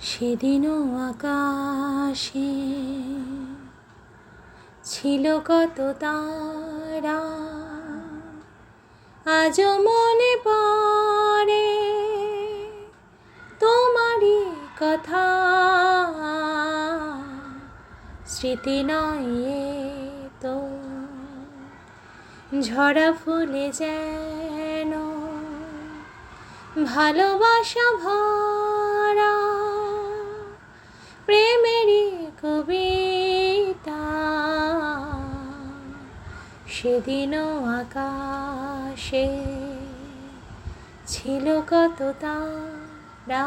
সেদিনও আকাশে ছিল কত তারা, আজও মনে পড়ে তোমারই কথা। স্মৃতি নয় তো, ঝরা ফুলে যেন ভালোবাসা ভরা প্রেমেরই কবিতা। সেদিনও আকাশে ছিল কত তারা।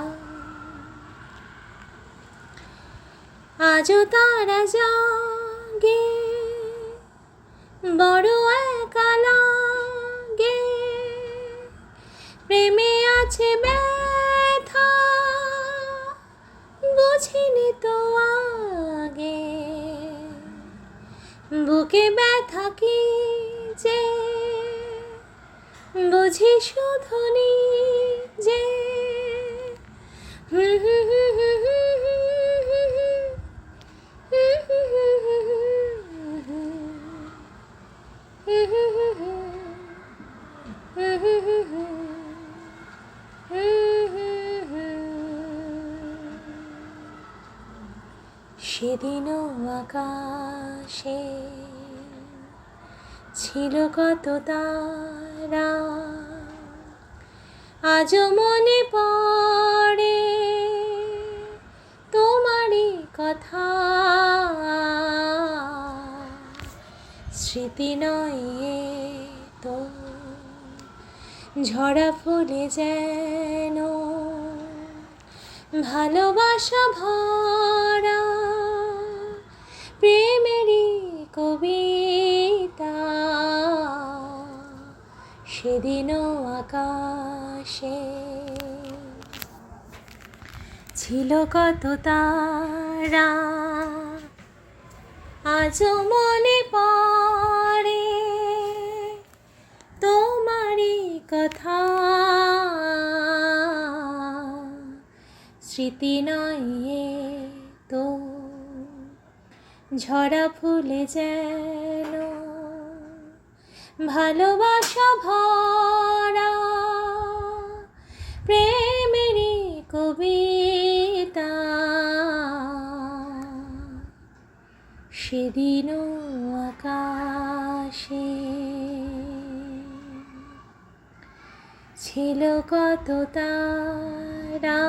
আজও তারা জাগে, বড় একা লাগে। প্রেমে আছে ব্যথা বুঝিনি তো আগে বুকে ব্যথা কি যে বুঝি শুধু যে হুম হুম হুম হুম সেদিনও আকাশে ছিল কত তারা। আজও মনে পড়ে তোমারই কথা। স্মৃতি নয় তো, ঝরা ফুলে যেন ভালোবাসা ভরা। সেদিনও আকাশে ছিল কত তারা। আজও মনে পড়ে তোমারই কথা। স্মৃতি নয় তো, ঝরা ফুলে যেন ভালোবাসা ভরা প্রেমেরই কবিতা। সেদিনও আকাশে ছিল কত তারা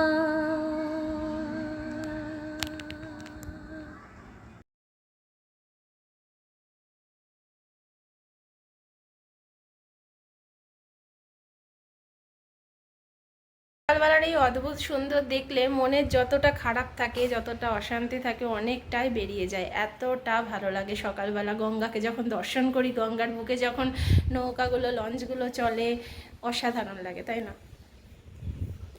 সুন্দর দেখলে মনের যতটা খারাপ থাকে, যতটা অশান্তি থাকে অনেকটাই বেরিয়ে যায়। এতটা ভালো লাগে সকালবেলা গঙ্গাকে যখন দর্শন করি, গঙ্গার বুকে যখন নৌকাগুলো, লঞ্চগুলো চলে, অসাধারণ লাগে, তাই না?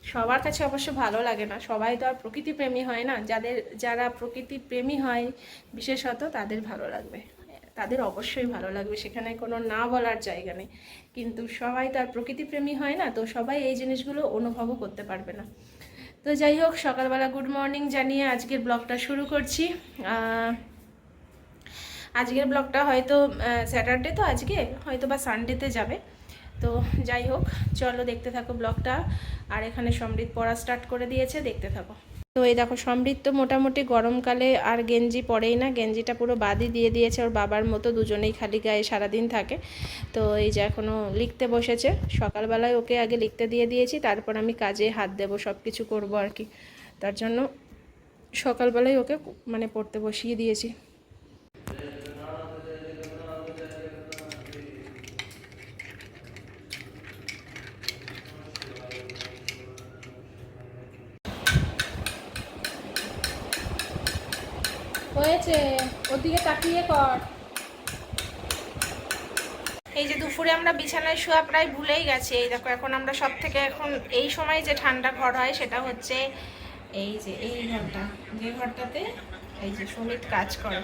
সবার কাছে অবশ্য ভালো লাগে না। সবাই তো আর প্রকৃতি প্রেমী হয় না। যাদের, যারা প্রকৃতি প্রেমী হয়, বিশেষত তাদের ভালো লাগবে। তাদের অবশ্যই ভালো লাগবে। সেখানে কোনো না বলার জায়গা নেই। কিন্তু সবাই তো আর প্রকৃতিপ্রেমী হয় না, তো সবাই এই জিনিসগুলো অনুভবও করতে পারবে না। তো যাই হোক, সকালবেলা গুড মর্নিং জানিয়ে আজকের ব্লগটা শুরু করছি। আজকের ব্লগটা হয়তো স্যাটারডে তো আজকে, হয়তো বা সানডেতে যাবে। তো যাই হোক, চলো দেখতে থাকো ব্লগটা। আর এখানে সমৃদ্ধ পড়া স্টার্ট করে দিয়েছে, দেখতে থাকো। তো এই দেখো, সমৃদ্ধ মোটামুটি গরমকালে আর গেঞ্জি পরেই না, গেঞ্জিটা পুরো বাদই দিয়ে দিয়েছে ওর বাবার মতো, দুজনেই খালি গায়ে সারাদিন থাকে। তো এই যে এখনও লিখতে বসেছে, সকালবেলায় ওকে আগে লিখতে দিয়ে দিয়েছি, তারপর আমি কাজে হাত দেবো সব কিছু করব আর কি। তার জন্য সকালবেলায় ওকে মানে পড়তে বসিয়ে দিয়েছি। হয়েছে ওদিকে তাকিয়ে কর। এই যে দুপুরে আমরা বিছানায় শোয়া প্রায় ভুলেই গেছি। এই দেখো, এখন আমরা সব থেকে এখন এই সময় যে ঠান্ডা ঘর হয়, সেটা হচ্ছে এই যে, এই ঘরটা। যে ঘরটাতে এই যে সুমিত কাজ করে।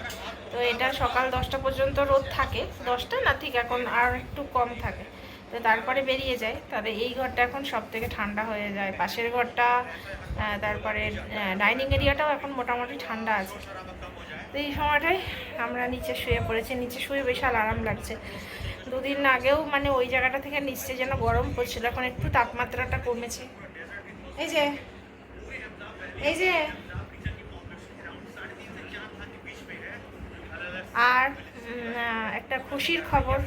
তো এটা সকাল দশটা পর্যন্ত রোদ থাকে। দশটা না ঠিক এখন আর একটু কম থাকে। তো তারপরে বেরিয়ে যায়। তাহলে এই ঘরটা এখন সব থেকে ঠান্ডা হয়ে যায়। পাশের ঘরটা তারপরে ডাইনিং এরিয়াটাও এখন মোটামুটি ঠান্ডা আছে। তো এই সময়টাই আমরা নিচে শুয়ে পড়েছি। নিচে শুয়ে বিশাল আরাম লাগছে। দুদিন আগেও মানে ওই জায়গাটা থেকে নিচে যেন গরম পড়ছিল, এখন একটু তাপমাত্রাটা কমেছে। এই যে এই যে। আর একটা খুশির খবর,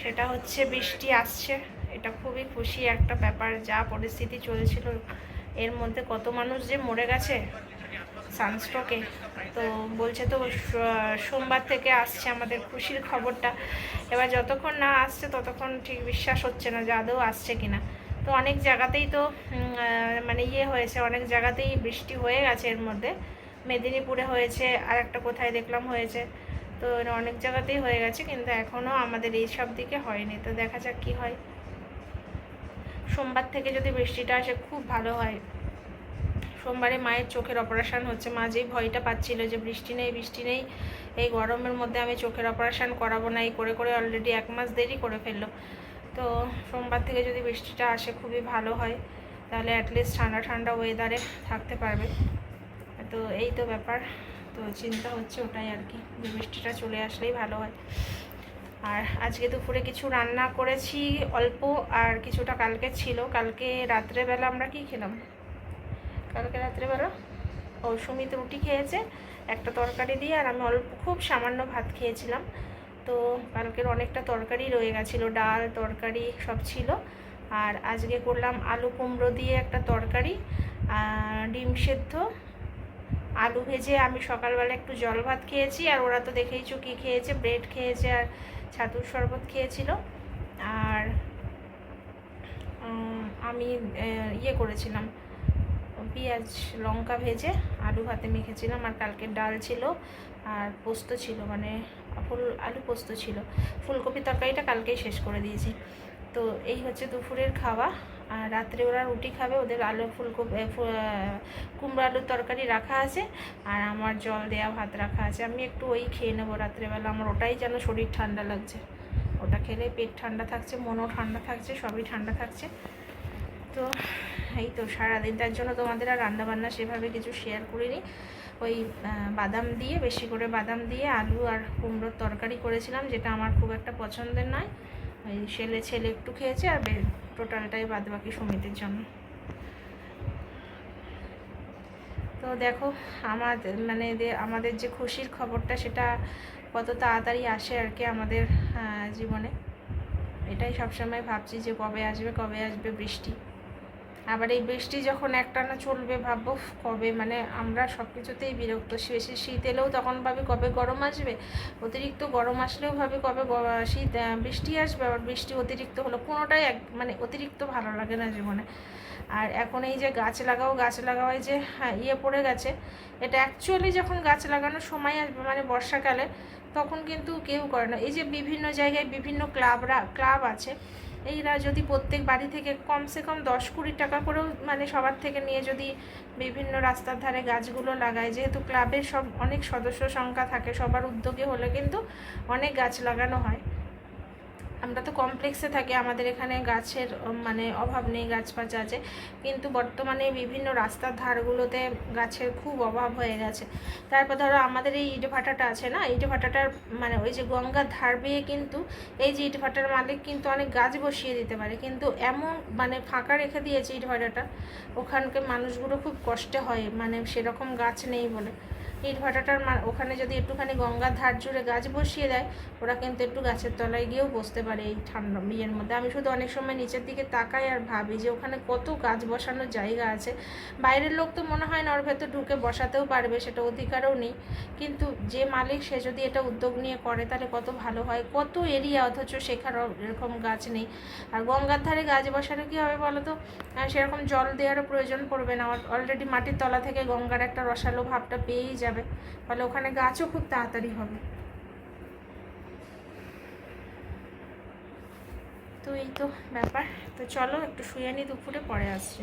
সেটা হচ্ছে বৃষ্টি আসছে। এটা খুবই খুশি একটা ব্যাপার, যা পরিস্থিতি চলছিল। এর মধ্যে কত মানুষ যে মরে গেছে, সানস্ট্রোকে। তো বলছে তো সোমবার থেকে আসছে আমাদের খুশির খবরটা। এবার যতক্ষণ না আসছে ততক্ষণ ঠিক বিশ্বাস হচ্ছে না যে আদৌ আসছে কিনা। তো অনেক জায়গাতেই তো মানে ইয়ে হয়েছে, অনেক জায়গাতেই বৃষ্টি হয়ে গেছে এর মধ্যে। মেদিনীপুরে হয়েছে আর একটা কোথায় দেখলাম হয়েছে। তো অনেক জায়গাতেই হয়ে গেছে, কিন্তু এখনও আমাদের এই সব দিকে হয়নি। তো দেখা যাক কি হয়। সোমবার থেকে যদি বৃষ্টিটা আসে, খুব ভালো হয়। সোমবারে মায়ের চোখের অপারেশান হচ্ছে। মা যেই ভয়টা পাচ্ছিল যে বৃষ্টি নেই বৃষ্টি নেই, এই গরমের মধ্যে আমি চোখের অপারেশান করাবো না, এই করে করে অলরেডি এক মাস দেরি করে ফেলল। তো সোমবার থেকে যদি বৃষ্টিটা আসে, খুবই ভালো হয়, তাহলে অ্যাটলিস্ট ঠান্ডা ঠান্ডা ওয়েদারে থাকতে পারবে। তো এই তো ব্যাপার, তো চিন্তা হচ্ছে ওটাই আর কি, যে বৃষ্টিটা চলে আসলেই ভালো হয়। আর আজকে দুপুরে কিছু রান্না করেছি, অল্প আর কিছুটা কালকে ছিল। কালকে রাত্রেবেলা আমরা কি খেলাম? কালকে রাত্রেবেলা ও সুমিত রুটি খেয়েছে, একটা তরকারি দিয়ে, আর আমি অল্প, খুব সামান্য ভাত খেয়েছিলাম। তো কালকের অনেকটা তরকারি রয়ে গেছিল, ডাল, তরকারি, সব ছিল। আর আজকে করলাম আলু কুমড়ো দিয়ে একটা তরকারি ডিম সেদ্ধ। আলু ভেজে আমি সকালবেলা একটু জল ভাত খেয়েছি, আর ওরা তো দেখেইছো কী খেয়েছে, ব্রেড খেয়েছে, আর ছাতুর শরবত খেয়েছিল। আর আমি ইয়ে করেছিলাম পেঁয়াজ, লঙ্কা ভেজে আলু ভাতে মেখেছিলাম আর কালকের ডাল ছিল আর পোস্ত ছিল মানে ফুল, আলু পোস্ত ছিল। ফুলকপি তরকারিটা কালকেই শেষ করে দিয়েছি। তো এই হচ্ছে দুপুরের খাওয়া। আর রাত্রে ওরা রুটি খাবে, ওদের আলু ফুলকপি কুমড়ো আলুর তরকারি রাখা আছে আর আমার জল দেওয়া ভাত রাখা আছে। আমি একটু ওই খেয়ে নেব রাত্রেবেলা, আমার ওটাই যেন শরীর ঠান্ডা লাগছে। ওটা খেলে পেট ঠান্ডা থাকছে, মনও ঠান্ডা থাকছে, সবই ঠান্ডা থাকছে। তো, এই তো সারাদিন, তার জন্য তোমাদের আর রান্নাবান্না সেভাবে কিছু শেয়ার করিনি। ওই বাদাম দিয়ে, বেশি করে বাদাম দিয়ে আলু আর কুমড়োর তরকারি করেছিলাম, যেটা আমার খুব একটা পছন্দের নয়। ওই ছেলে ছেলে একটু খেয়েছে আর টোটালটাই বাদ বাকি সমিতির জন্য। তো দেখো আমাদের মানে আমাদের যে খুশির খবরটা, সেটা কত তাড়াতাড়ি আসে আর কি আমাদের জীবনে। এটাই সবসময় ভাবছি যে কবে আসবে কবে আসবে বৃষ্টি। আবার এই বৃষ্টি যখন একটানা চলবে ভাববো কবে? মানে আমরা সব কিছুতেই বিরক্ত। বেশি শীত এলেও তখন ভাবি কবে গরম আসবে? অতিরিক্ত গরম আসলেও ভাবি কবে শীত বৃষ্টি আসবে আবার বৃষ্টি অতিরিক্ত হলো কোনোটাই এক মানে অতিরিক্ত ভালো লাগে না জীবনে। আর এখন এই যে গাছ লাগাও গাছ লাগাওয়ায় যে হ্যাঁ, ইয়ে পড়ে গেছে এটা অ্যাকচুয়ালি যখন গাছ লাগানোর সময় আসবে মানে বর্ষাকালে তখন কিন্তু কেউ করে না। এই যে বিভিন্ন জায়গায় বিভিন্ন ক্লাবরা ক্লাব আছে এইরা যদি প্রত্যেক বাড়ি থেকে কমসে কম দশ কুড়ি টাকা করেও মানে সবার থেকে নিয়ে যদি বিভিন্ন রাস্তার ধারে গাছগুলো লাগায়, যেহেতু ক্লাবের সব অনেক সদস্য সংখ্যা থাকে, সবার উদ্যোগে হলে কিন্তু অনেক গাছ লাগানো হয়। আমরা তো কমপ্লেক্সে থাকি, আমাদের এখানে গাছের মানে অভাব নেই গাছপাচ আছে। কিন্তু বর্তমানে বিভিন্ন রাস্তার ধারগুলোতে গাছের খুব অভাব হয়ে গেছে। তারপর ধরো আমাদের এই ইটভাটাটা আছে না ইটভাটাটার মানে ওই যে গঙ্গার ধার বেয়ে কিন্তু এই যে ইটভাটার মালিক কিন্তু অনেক গাছ বসিয়ে দিতে পারে। কিন্তু এমন মানে ফাঁকা রেখে দিয়েছে ইটভাটাটা ওখানকার মানুষগুলো খুব কষ্টে হয় মানে সেরকম গাছ নেই বলে। ইটভাটাটার মা- ওখানে যদি একটুখানি গঙ্গার ধার জুড়ে গাছ বসিয়ে দেয়, ওরা কিন্তু একটু গাছের তলায় গিয়েও বসতে পারে এই ঠান্ডা ইয়ের মধ্যে। আমি শুধু অনেক সময় নিচের দিকে তাকাই আর ভাবি যে ওখানে কত গাছ বসানোর জায়গা আছে। বাইরের লোক তো মনে হয় না ওর ভেতর ঢুকে বসাতেও পারবে, সেটা অধিকারও নেই। কিন্তু যে মালিক, সে যদি এটা উদ্যোগ নিয়ে করে, তাহলে কত ভালো হয়। কত এরিয়া অথচ সেখানে এরকম গাছ নেই। আর গঙ্গার ধারে গাছ বসালে কী হবে বলো তো সেরকম জল দেওয়ারও প্রয়োজন পড়বে না। অলরেডি মাটির তলা থেকে গঙ্গার একটা রসালো ভাবটা পেয়েই যাবে। ফলে ওখানে গাছও খুব তাড়াতাড়ি হবে। তো এই তো ব্যাপার। তো চলো একটু শুয়ে নি, দুপুরে পরে আসছি।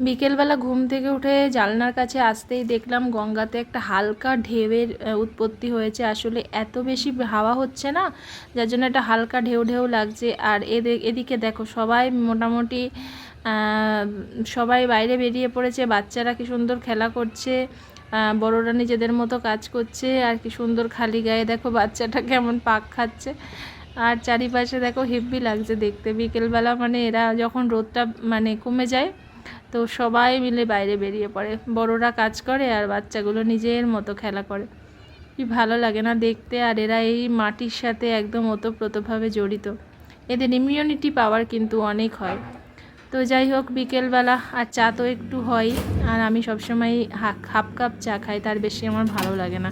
বিকেলবেলা ঘুম থেকে উঠে জানলার কাছে আসতেই দেখলাম গঙ্গাতে একটা হালকা ঢেউয়ের উৎপত্তি হয়েছে। আসলে এত বেশি হাওয়া হচ্ছে না, যার জন্য একটা হালকা ঢেউ ঢেউ লাগছে। আর এদিকে দেখো সবাই মোটামুটি সবাই বাইরে বেরিয়ে পড়েছে। বাচ্চারা কি সুন্দর খেলা করছে বড়রা নিজেদের মতো কাজ করছে, আর কি সুন্দর খালি গায়ে দেখো বাচ্চাটা কেমন পাক খাচ্ছে। আর চারিপাশে দেখো হেব্বি লাগছে দেখতে। বিকেলবেলা মানে এরা যখন রোদটা মানে কমে যায় তো সবাই মিলে বাইরে বেরিয়ে পড়ে। বড়রা কাজ করে আর বাচ্চাগুলো নিজের মতো খেলা করে। কি ভালো লাগে না দেখতে আর এরা এই মাটির সাথে একদম ওতপ্রোতভাবে জড়িত। এদের ইমিউনিটি পাওয়ার কিন্তু অনেক হয়। তো যাই হোক, বিকেলবেলা আর চা তো একটু হয় আর আমি সবসময় হাফ কাপ চা খাই, তার বেশি আমার ভালো লাগে না।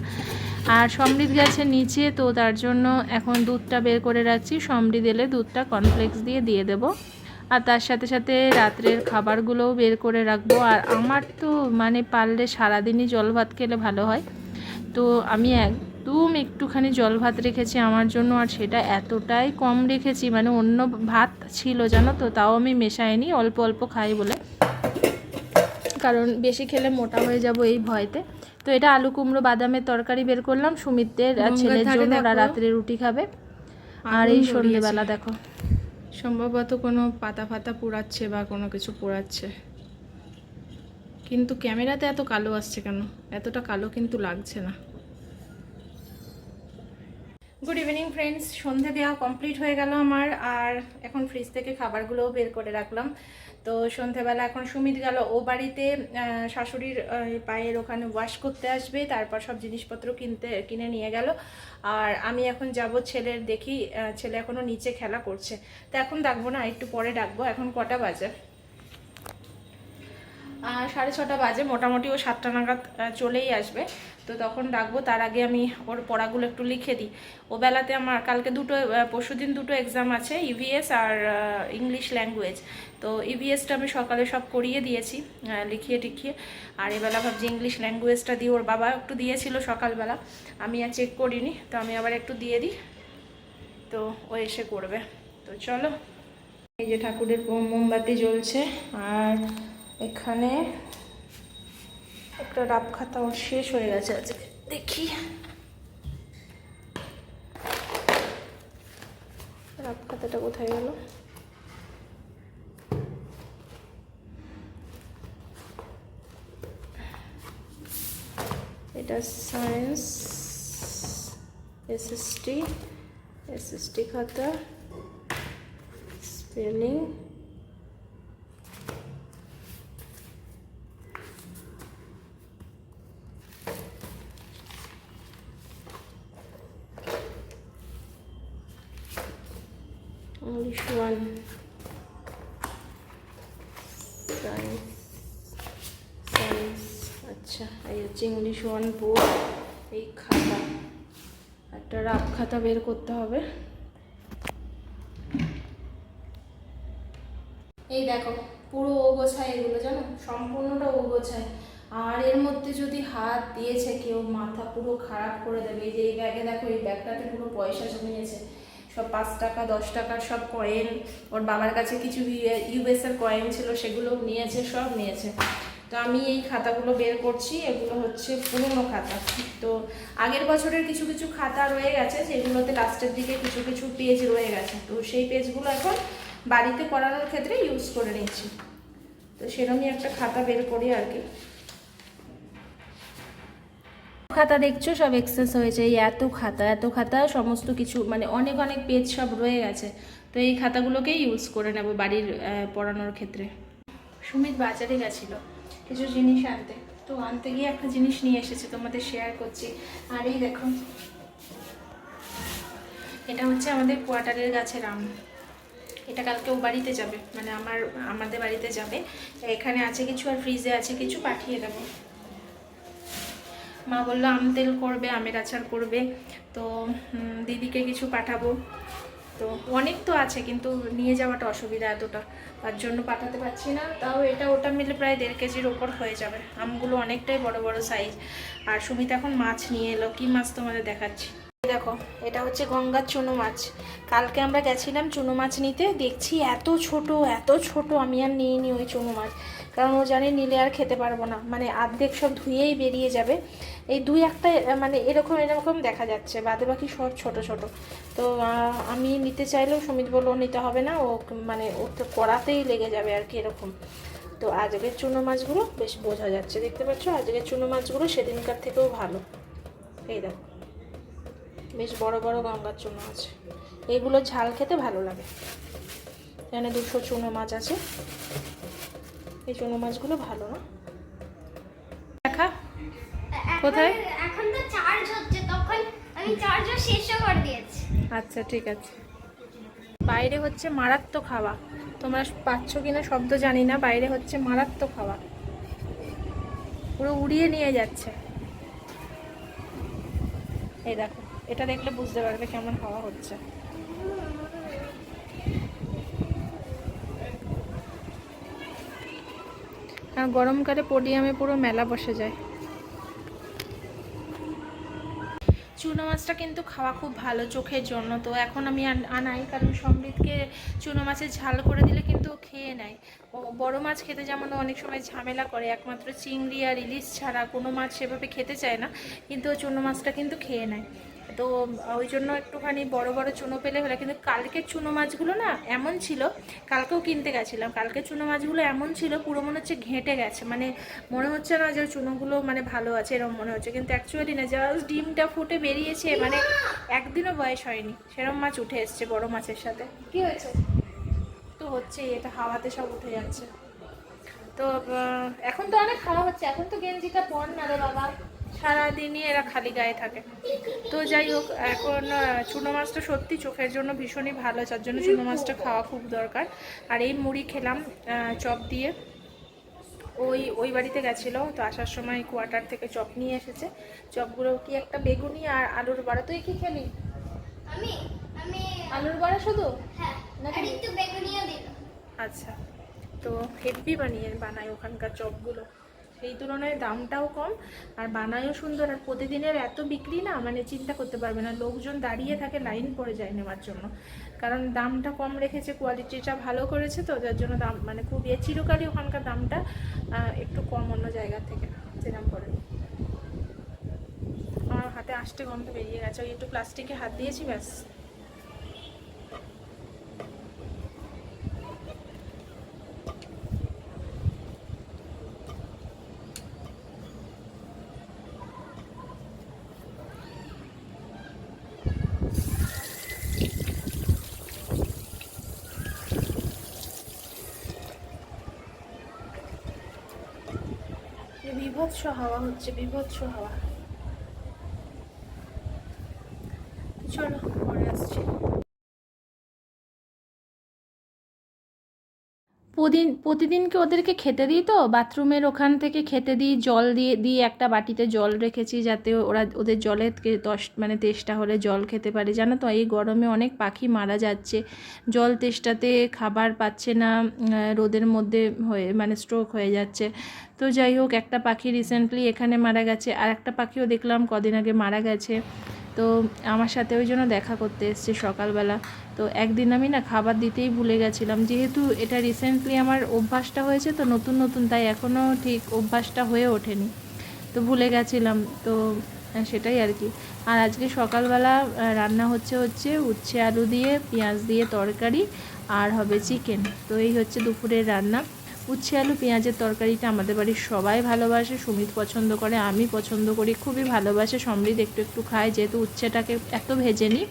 আর সমৃদ্ধ গাছের নিচে, তো তার জন্য এখন দুধটা বের করে রাখছি। সমৃদ্ধ এলে দুধটা কর্নফ্লেক্স দিয়ে দিয়ে দেবো। আর তার সাথে সাথে রাত্রের খাবারগুলোও বের করে রাখব। আর আমার তো মানে পারলে সারাদিনই জল ভাত খেলে ভালো হয়। তো আমি একদম একটুখানি জল ভাত রেখেছি আমার জন্য আর সেটা এতটাই কম রেখেছি। মানে অন্য ভাত ছিল জানো তো তাও আমি মেশাইনি অল্প অল্প খাই বলে। কারণ বেশি খেলে মোটা হয়ে যাব এই ভয়তে। তো এটা আলু কুমড়ো বাদামের তরকারি বের করলাম সুমিতদের গঙ্গার ছেলের জন্য ওরা রাত্রে রুটি খাবে। আর এই। সন্ধেবেলা দেখো। সম্ভবত কোনো পাতা ফাতা পোড়াচ্ছে বা কোনো কিছু পোড়াচ্ছে। কিন্তু ক্যামেরাতে এত কালো আসছে কেন? এতটা কালো কিন্তু লাগছে না। গুড ইভিনিং ফ্রেন্ডস সন্ধে দেওয়া কমপ্লিট হয়ে গেল আমার, আর এখন ফ্রিজ থেকে খাবারগুলোও বের করে রাখলাম। তো সন্ধেবেলা এখন সুমিত গেল, ও বাড়িতে শাশুড়ির পায়ের ওখানে ওয়াশ করতে আসবে, তারপর সব জিনিসপত্র কিনতে, কিনে নিয়ে গেল। আর আমি এখন যাব ছেলের দেখি ছেলে এখনও নিচে খেলা করছে। তো এখন ডাকবো না, একটু পরে ডাকবো, এখন কটা বাজে? সাড়ে ছটা বাজে, মোটামুটি ও সাতটা নাগাদ চলেই আসবে। তো তখন ডাকবো, তার আগে আমি ওর পড়াগুলো একটু লিখে দিই। ও বেলাতে আমার, কালকে দুটো পরশু দিন দুটো এক্সাম আছে ইভিএস আর ইংলিশ ল্যাঙ্গুয়েজ তো ইভিএসটা আমি সকালে সব করিয়ে দিয়েছি লিখিয়ে টিখিয়ে। আর এবেলা ভাবছি ইংলিশ ল্যাঙ্গুয়েজটা দিয়ে ওর বাবা একটু দিয়েছিল সকালবেলা। আমি আর চেক করিনি, তো আমি আবার একটু দিয়ে দিই। তো ও এসে করবে। তো চলো। এই যে ঠাকুরের মোমবাতি জ্বলছে, আর এখানে একটা রাপ খাতা শেষ হয়ে গেছে আজকে। দেখি। রাপ খাতাটা কোথায় গেল? এটা সায়েন্স এসএসটি এসএসটি খাতা, spelling English one. Science. Science. আচ্ছা এই হচ্ছে ইংলিশ ওয়ান বোর্ড এই খাতা রাপ খাতা বের করতে হবে। এই দেখো, পুরো ও গোছায় এগুলো জানো? সম্পূর্ণটা ও গোছায়। আর এর মধ্যে যদি হাত দিয়েছে কেউ, মাথা পুরো খারাপ করে দেবে। এই যে এই ব্যাগে দেখো, এই ব্যাগটাতে পুরো পয়সা জমিয়েছে। সব পাঁচ টাকা, দশ টাকার সব কয়েন ওর বাবার কাছে কিছু ইউএস এর কয়েন ছিল সেগুলো নিয়েছে, সব নিয়েছে। তো আমি এই খাতাগুলো বের করছি এগুলো হচ্ছে পুরনো খাতা। তো আগের বছরের কিছু কিছু খাতা রয়ে গেছে যেগুলোতে লাস্টের দিকে কিছু কিছু পেজ রয়ে গেছে। তো সেই পেজগুলো এখন বাড়িতে করানোর ক্ষেত্রে ইউজ করে নিচ্ছি। তো সেরকমই একটা খাতা বের করি আর কি। খাতা দেখছ? সব এক্সেস হয়েছে। এই এত খাতা এত খাতা সমস্ত কিছু মানে অনেক অনেক পেজ সব রয়ে গেছে। তো এই খাতাগুলোকেই ইউজ করে নেব বাড়ির পড়ানোর ক্ষেত্রে। সুমিত বাজারে গেছিল। কিছু জিনিস আনতে। তো আনতে গিয়ে একটা জিনিস নিয়ে এসেছে, তোমাদের শেয়ার করছি। আর এই দেখো, এটা হচ্ছে আমাদের কোয়ার্টারের গাছের আম। এটা কালকে ও বাড়িতে যাবে মানে আমার, আমাদের বাড়িতে যাবে। এখানে আছে কিছু আর ফ্রিজে আছে কিছু, পাঠিয়ে দেবো। মা বলল, আম তেল করবে, আমের আচার করবে। তো দিদিকে কিছু পাঠাবো। তো অনেক তো আছে, কিন্তু নিয়ে যাওয়াটা অসুবিধা এতটা। তার জন্য পাঠাতে পারছি না, তাও এটা ওটা মিলে প্রায় দেড় কেজির ওপর হয়ে যাবে। আমগুলো অনেকটাই বড় বড় সাইজ আর সুমিতা এখন মাছ নিয়ে এলো, কি মাছ তোমাদের দেখাচ্ছি? দেখো, এটা হচ্ছে গঙ্গার চুনো মাছ। কালকে আমরা গেছিলাম চুনো মাছ নিতে, দেখছি এত ছোট এত ছোট, আমি আর নিইনি ওই চুনো মাছ। কারণ ও জানে নিলে আর খেতে পারব না। মানে আর্ধেক সব ধুয়েই বেরিয়ে যাবে। এই দুই একটা মানে এরকম এরকম দেখা যাচ্ছে বাদে বাকি সব ছোট ছোট। তো আমি নিতে চাইলেও সুমিত বলল নিতে হবে না, ও মানে ও তো কড়াতেই লেগে যাবে আর কি এরকম। তো আজকের চুনো মাছগুলো বেশ বোঝা যাচ্ছে, দেখতে পাচ্ছ? আজকের চুনো মাছগুলো সেদিনকার থেকেও ভালো। এই দেখো। বেশ বড় বড় গঙ্গার চুনো আছে। এগুলো ঝাল খেতে ভালো লাগে। এখানে দুশো চুনো মাছ আছে। এই চুনো মাছগুলো ভালো না? দেখা। কোথায়? এখন- তো চার্জ হচ্ছে তখন আমি চার্জও শেষও করে দিয়েছি। আচ্ছা ঠিক আছে। বাইরে হচ্ছে মারাত্মক হাওয়া। তোমরা পাচ্ছ কিনা শব্দ জানি না। বাইরে হচ্ছে মারাত্মক হাওয়া। পুরো উড়িয়ে নিয়ে যাচ্ছে। এই দেখো। এটা দেখলে বুঝতে পারবে কেমন হাওয়া হচ্ছে। কারণ গরমকালে পোডিয়ামে পুরো মেলা বসে যায়। চুনো মাছটা কিন্তু খাওয়া খুব ভালো চোখের জন্য। তো এখন আমি আন- আনাই, কারণ সমৃদ্ধকে চুনো মাছের ঝাল করে দিলে কিন্তু খেয়ে নেয়। বড় মাছ খেতে যেমন অনেক সময় ঝামেলা করে, একমাত্র চিংড়ি আর ইলিশ ছাড়া কোনো মাছ সেভাবে খেতে চায় না, কিন্তু চুনো মাছটা কিন্তু খেয়ে নেয়। তো ওই জন্য একটুখানি বড় বড় চুনো পেলে হলে, কিন্তু কালকের চুনো মাছগুলো না এমন ছিল, কালকেও কিনতে গেছিলাম, কালকে চুনো মাছগুলো এমন ছিল, পুরো মনে হচ্ছে ঘেঁটে গেছে মানে মনে হচ্ছে না যে চুনোগুলো মানে ভালো আছে এরকম মনে হচ্ছে, কিন্তু অ্যাকচুয়ালি না জাস্ট ডিমটা ফুটে বেরিয়েছে মানে একদিনও বয়স হয়নি, সেরম মাছ উঠে এসছে বড় মাছের সাথে। কি হয়েছে? তো হচ্ছে এটা হাওয়াতে সব উঠে যাচ্ছে। তো এখন তো অনেক খাওয়া হচ্ছে, এখন তো গেঞ্জিটা পর না রে বাবা। সারাদিনই এরা খালি গায়ে থাকে। তো যাই হোক এখন চুনো মাছটা সত্যি চোখের জন্য ভীষণই ভালো যার জন্য চুনো মাছটা খাওয়া খুব দরকার। আর এই মুড়ি খেলাম চপ দিয়ে। ওই ওই বাড়িতে গেছিল তো আসার সময় কোয়ার্টার থেকে চপ নিয়ে এসেছে। চপগুলো কি একটা বেগুনি আর আলুর বড়া? তুই কি খেলি? আমি আমি আলুর বড়া শুধু? হ্যাঁ আচ্ছা তো হেভি বানিয়ে বানায় ওখানকার চপগুলো। সেই তুলনায় দামটাও কম, আর বানায়ও সুন্দর, আর প্রতিদিনের এত বিক্রি না মানে চিন্তা করতে পারবে না। লোকজন দাঁড়িয়ে থাকে, লাইন পড়ে যায় নেওয়ার জন্য। কারণ দামটা কম রেখেছে, কোয়ালিটিটা ভালো করেছে তো, যার জন্য দাম মানে খুব চিরকালই ওখানকার দামটা একটু কম অন্য জায়গা থেকে সেরকম করে। আমার হাতে আসতে গন্ধ বেরিয়ে গেছে, ওই একটু প্লাস্টিকে হাত দিয়েছি, ব্যাস যে বিভৎস হাওয়া হচ্ছে বিভৎস হাওয়া চলো পরে আসছি প্রতিদিন, প্রতিদিনকে ওদেরকে খেতে দিই তো? বাথরুমের ওখান থেকে খেতে দিই, জল দিয়ে, দিই একটা বাটিতে জল রেখেছি যাতে ওরা, ওদের জলের কে- দশ মানে তেষ্টা হলে জল খেতে পারে। জানো তো, এই গরমে অনেক পাখি মারা যাচ্ছে। জল তেষ্টাতে খাবার পাচ্ছে না রোদের মধ্যে হয়ে মানে স্ট্রোক হয়ে যাচ্ছে। তো যাই হোক, একটা পাখি রিসেন্টলি এখানে মারা গেছে। আর একটা পাখিও দেখলাম কদিন আগে মারা গেছে। তো আমার সাথে ওই জন্য দেখা করতে এসছে সকালবেলা। তো একদিন আমি না খাবার দিতেই ভুলে গেছিলাম। যেহেতু এটা রিসেন্টলি আমার অভ্যাসটা হয়েছে, তো নতুন নতুন, তাই এখনও ঠিক অভ্যাসটা হয়ে ওঠেনি। তো ভুলে গেছিলাম, তো সেটাই আর কি। আর আজকে সকালবেলা রান্না হচ্ছে হচ্ছে উচ্ছে আলু দিয়ে, পেঁয়াজ দিয়ে তরকারি, আর হবে চিকেন তো এই হচ্ছে দুপুরের রান্না। উচ্ছে আলু, পেঁয়াজের তরকারিটা আমাদের বাড়ির সবাই ভালোবাসে, সুমিত পছন্দ করে, আমি পছন্দ করি, খুবই ভালোবাসে, সমৃদ্ধ একটু একটু খায়, যেহেতু উচ্ছেটাকে এত ভেজে নিই,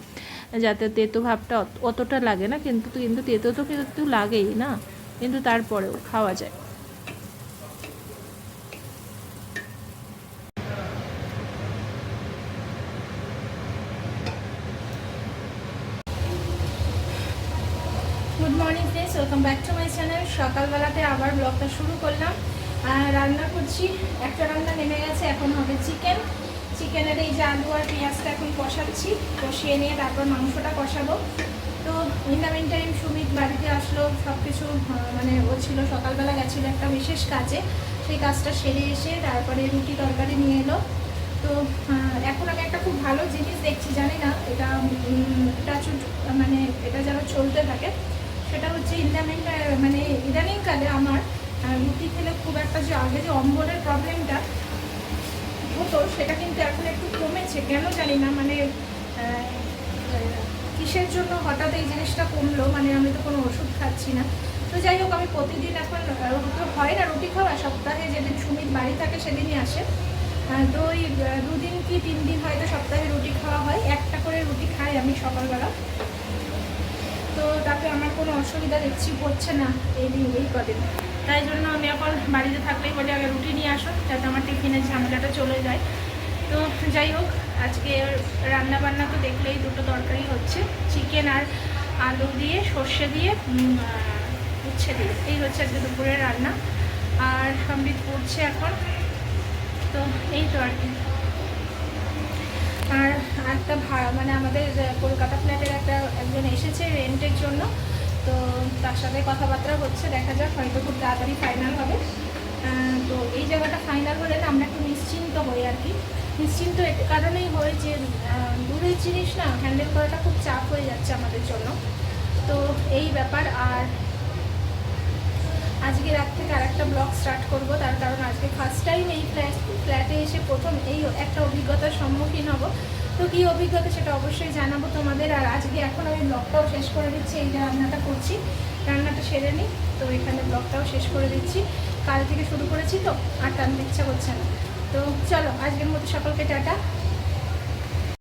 যাতে তেতো ভাবটা অতটা লাগে না, কিন্তু কিন্তু তেতো তো কিন্তু লাগেই না, কিন্তু তারপরেও খাওয়া যায় good morning friends welcome back to my channel সকালবেলাতে আবার ব্লগটা শুরু করলাম আর রান্না করছি। একটা রান্না নেমে গেছে, এখন হবে চিকেন চিকেনের এই যে আলু আর পেঁয়াজটা এখন কষাচ্ছি। কষিয়ে নিয়ে তারপর মাংসটা কষাবো। তো ইন টাইম সুমিত বাড়িতে আসলো সব কিছু মানে ও ছিল, সকালবেলা গেছিল একটা বিশেষ কাজে। সেই কাজটা সেরে এসে তারপরে রুটি তরকারি নিয়ে এলো। তো এখন আমি একটা খুব ভালো জিনিস দেখছি, জানি না, এটা টাচুট মানে এটা যেন চলতে থাকে। সেটা হচ্ছে ইদানিং মানে ইদানিংকালে আমার রুটি খেলে খুব একটা যে আগে যে অম্বলের প্রবলেমটা হতো, সেটা কিন্তু এখন একটু কমেছে। কেন জানি না মানে কিসের জন্য হঠাৎ এই জিনিসটা কমলো? মানে আমি তো কোনো ওষুধ খাচ্ছি না। তো যাই হোক, আমি প্রতিদিন এখন তো হয় না রুটি খাওয়া, সপ্তাহে যেদিন সুমিত বাড়ি থাকে সেদিনই আসে। তো ওই দুদিন কি তিন দিন হয়তো সপ্তাহে রুটি খাওয়া হয়। একটা করে রুটি খাই আমি সকালবেলা। তো তাতে আমার কোনো অসুবিধা দেখছি হচ্ছে না এই দিন, এই কদিন। তাই জন্য আমি এখন বাড়িতে থাকলেই বলি, আগে রুটি নিয়ে আসো, যাতে আমার টিফিনের ঝামেলাটা চলে যায়। তো যাই হোক, আজকে রান্না বান্না তো দেখলেই দুটো তরকারি হচ্ছে চিকেন আর আলু দিয়ে, সর্ষে দিয়ে উচ্ছে দিয়ে। এই হচ্ছে আজকে দুপুরের রান্না। আর সম্বিত পড়ছে এখন, তো এই তো আর কি। আর একটা ভাড়া মানে আমাদের কলকাতা ফ্ল্যাটের একটা একজন এসেছে রেন্টের জন্য, তো তার সাথে কথাবার্তা হচ্ছে, দেখা যাক, হয়তো খুব তাড়াতাড়ি ফাইনাল হবে। তো এই জায়গাটা ফাইনাল হলে না আমরা একটু নিশ্চিন্ত হই আর কি। নিশ্চিন্ত এ কারণেই হয় যে দূরের জিনিস না হ্যান্ডেল করাটা খুব চাপ হয়ে যাচ্ছে আমাদের জন্য। তো এই ব্যাপার, আর আজকে রাত থেকে আর একটা ব্লগ স্টার্ট করব, তার কারণ আজকে ফার্স্ট টাইম এই ফ্ল্যাট ফ্ল্যাটে এসে প্রথম এই একটা অভিজ্ঞতার সম্মুখীন হব। তো কী অভিজ্ঞতা সেটা অবশ্যই জানাব তোমাদের। আর আজকে এখন আমি ব্লগটাও শেষ করে দিচ্ছি, এই রান্নাটা করছি। রান্নাটা সেরে নিই। তো এখানে ব্লগটাও শেষ করে দিচ্ছি। কাল থেকে শুরু করেছি তো, আর টানতে ইচ্ছা করছে না। তো চলো, আজকের মতো সকালকে টাটা।